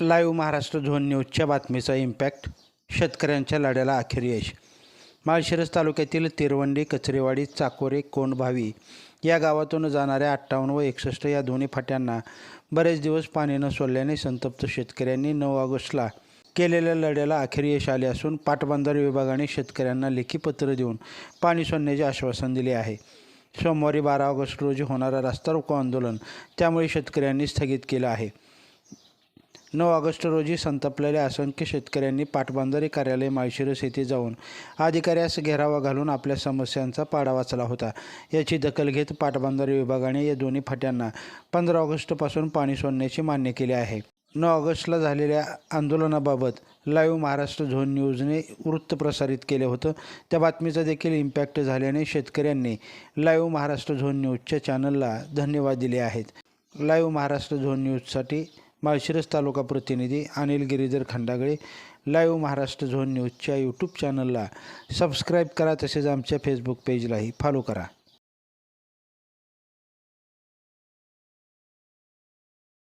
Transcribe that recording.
Live Maharashtra zone न्यूजच्या बातमीचा impact. शेतकऱ्यांच्या लढ्याला अखेर यश. माळशिरस तालुक्यातील तिरवंडी कचरेवाडी चाकोरे कोंडभावी या गावातून जाणाऱ्या अठ्ठावन्न व एकसष्ट या दोन्ही फाट्यांना बरेच दिवस पाणी न सोडल्याने संतप्त शेतकऱ्यांनी नऊ ऑगस्टला केलेल्या लढ्याला अखेर यश आले असून पाटबंधार विभागाने शेतकऱ्यांना लेखी पत्र देऊन पाणी सोडण्याचे आश्वासन दिले आहे. सोमवारी बारा ऑगस्ट रोजी होणारा रस्ता रोको आंदोलन त्यामुळे शेतकऱ्यांनी स्थगित केलं आहे. नऊ ऑगस्ट रोजी संतपलेल्या असंख्य शेतकऱ्यांनी पाटबंधारे कार्यालय माळशिरस येथे जाऊन अधिकाऱ्यास घेरावा घालून आपल्या समस्यांचा पाडा वाचला होता. याची दखल घेत पाटबंधारे विभागाने या दोन्ही फाट्यांना पंधरा ऑगस्टपासून पाणी सोडण्याची मान्य केले आहे. नऊ ऑगस्टला झालेल्या आंदोलनाबाबत लाईव्ह महाराष्ट्र झोन न्यूजने वृत्त प्रसारित केले होतं. त्या बातमीचा देखील इम्पॅक्ट झाल्याने शेतकऱ्यांनी लाईव्ह महाराष्ट्र झोन न्यूजच्या चॅनलला धन्यवाद दिले आहेत. लाईव्ह महाराष्ट्र झोन न्यूजसाठी माळशिरस तालुका प्रतिनिधी अनिल गिरीधर खंडागळे लाईव्ह महाराष्ट्र झोन न्यूजच्या यूट्यूब चॅनलला सबस्क्राईब करा तसेच आमच्या फेसबुक पेजलाही फॉलो करा.